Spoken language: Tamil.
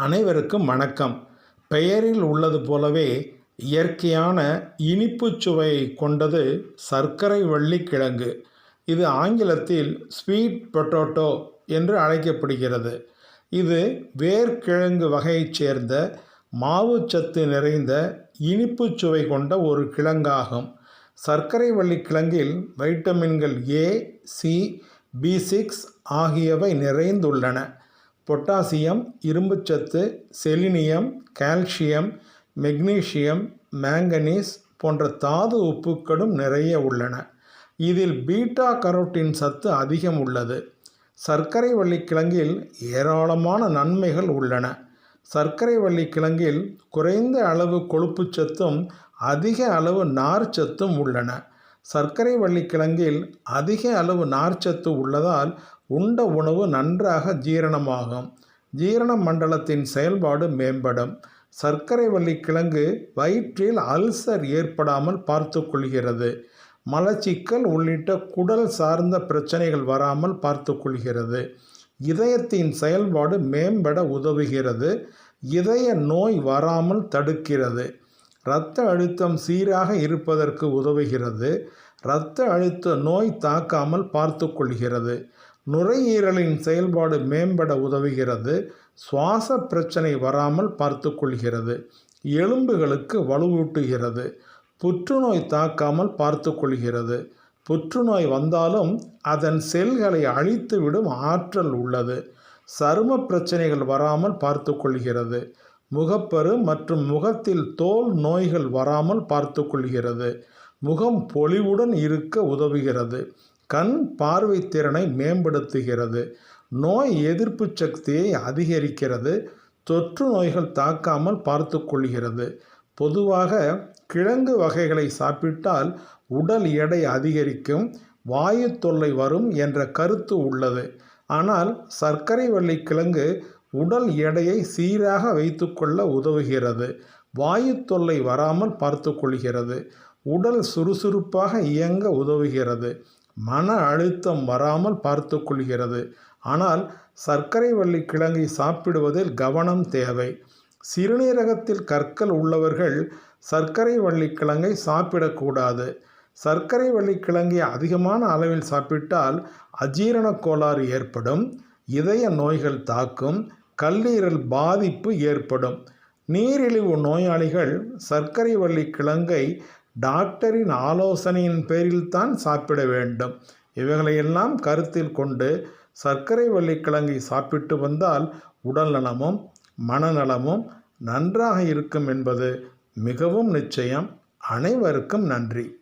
அனைவருக்கும் வணக்கம். பெயரில் உள்ளது போலவே இயற்கையான இனிப்புச் சுவையை கொண்டது சர்க்கரை வள்ளிக்கிழங்கு. இது ஆங்கிலத்தில் ஸ்வீட் பொட்டோட்டோ என்று அழைக்கப்படுகிறது. இது வேர்க்கிழங்கு வகையைச் சேர்ந்த மாவுச்சத்து நிறைந்த இனிப்புச் சுவை கொண்ட ஒரு கிழங்காகும். சர்க்கரை வள்ளிக்கிழங்கில் வைட்டமின்கள் ஏ சி பி சிக்ஸ் ஆகியவை நிறைந்துள்ளன. பொட்டாசியம் இரும்புச்சத்து செலினியம் கால்சியம் மெக்னீசியம் மேங்கனீஸ் போன்ற தாது உப்புக்களும் நிறைய உள்ளன. இதில் பீட்டா கரோட்டின் சத்து அதிகம் உள்ளது. சர்க்கரை வள்ளிக்கிழங்கில் ஏராளமான நன்மைகள் உள்ளன. சர்க்கரை வள்ளிக்கிழங்கில் குறைந்த அளவு கொழுப்புச்சத்தும் அதிக அளவு நார்ச்சத்தும் உள்ளன. சர்க்கரை வள்ளிக்கிழங்கில் அதிக அளவு நார்ச்சத்து உள்ளதால் உண்ட உணவு நன்றாக ஜீரணமாகும். ஜீரண மண்டலத்தின் செயல்பாடு மேம்படும். சர்க்கரை வள்ளிக்கிழங்கு வயிற்றில் அல்சர் ஏற்படாமல் பார்த்து கொள்கிறது மலச்சிக்கல் உள்ளிட்ட குடல் சார்ந்த பிரச்சனைகள் வராமல் பார்த்து கொள்கிறது இதயத்தின் செயல்பாடு மேம்பட உதவுகிறது. இதய நோய் வராமல் தடுக்கிறது. இரத்த அழுத்தம் சீராக இருப்பதற்கு உதவுகிறது. இரத்த அழுத்த நோய் தாக்காமல் பார்த்து கொள்கிறது நுரையீரலின் செயல்பாடு மேம்பட உதவுகிறது. சுவாச பிரச்சனை வராமல் பார்த்து கொள்கிறது எலும்புகளுக்கு வலுவூட்டுகிறது. புற்றுநோய் தாக்காமல் பார்த்து கொள்கிறது புற்றுநோய் வந்தாலும் அதன் செல்களை அழித்துவிடும் ஆற்றல் உள்ளது. சரும பிரச்சனைகள் வராமல் பார்த்து கொள்கிறது முகப்பரு மற்றும் முகத்தில் தோல் நோய்கள் வராமல் பார்த்து கொள்கிறது. முகம் பொலிவுடன் இருக்க உதவுகிறது. கண் பார்வை திறனை மேம்படுத்துகிறது. நோய் எதிர்ப்பு சக்தியை அதிகரிக்கிறது. தொற்று நோய்கள் தாக்காமல் பார்த்து கொள்கிறது. பொதுவாக கிழங்கு வகைகளை சாப்பிட்டால் உடல் எடை அதிகரிக்கும் வாயு தொல்லை வரும் என்ற கருத்து உள்ளது. ஆனால் சர்க்கரை வள்ளி கிழங்கு உடல் எடையை சீராக வைத்துக்கொள்ள உதவுகிறது. வாயு தொல்லை வராமல் பார்த்து கொள்கிறது. உடல் சுறுசுறுப்பாக இயங்க உதவுகிறது. மன அழுத்தம் வராமல் பார்த்து கொள்கிறது. ஆனால் சர்க்கரை வள்ளி கிழங்கை சாப்பிடுவதில் கவனம் தேவை. சிறுநீரகத்தில் கற்கள் உள்ளவர்கள் சர்க்கரை வள்ளிக்கிழங்கை சாப்பிடக்கூடாது. சர்க்கரை வள்ளிக்கிழங்கை அதிகமான அளவில் சாப்பிட்டால் அஜீரண கோளாறு ஏற்படும். இதய நோய்கள் தாக்கும் கல்லீரல் பாதிப்பு ஏற்படும். நீரிழிவு நோயாளிகள் சர்க்கரை வள்ளி கிழங்கை டாக்டரின் ஆலோசனையின் பேரில்தான் சாப்பிட வேண்டும். இவைகளையெல்லாம் கருத்தில் கொண்டு சர்க்கரை வள்ளிக்கிழங்கை சாப்பிட்டு வந்தால் உடல் நலமும் மனநலமும் நன்றாக இருக்கும் என்பது மிகவும் நிச்சயம். அனைவருக்கும் நன்றி.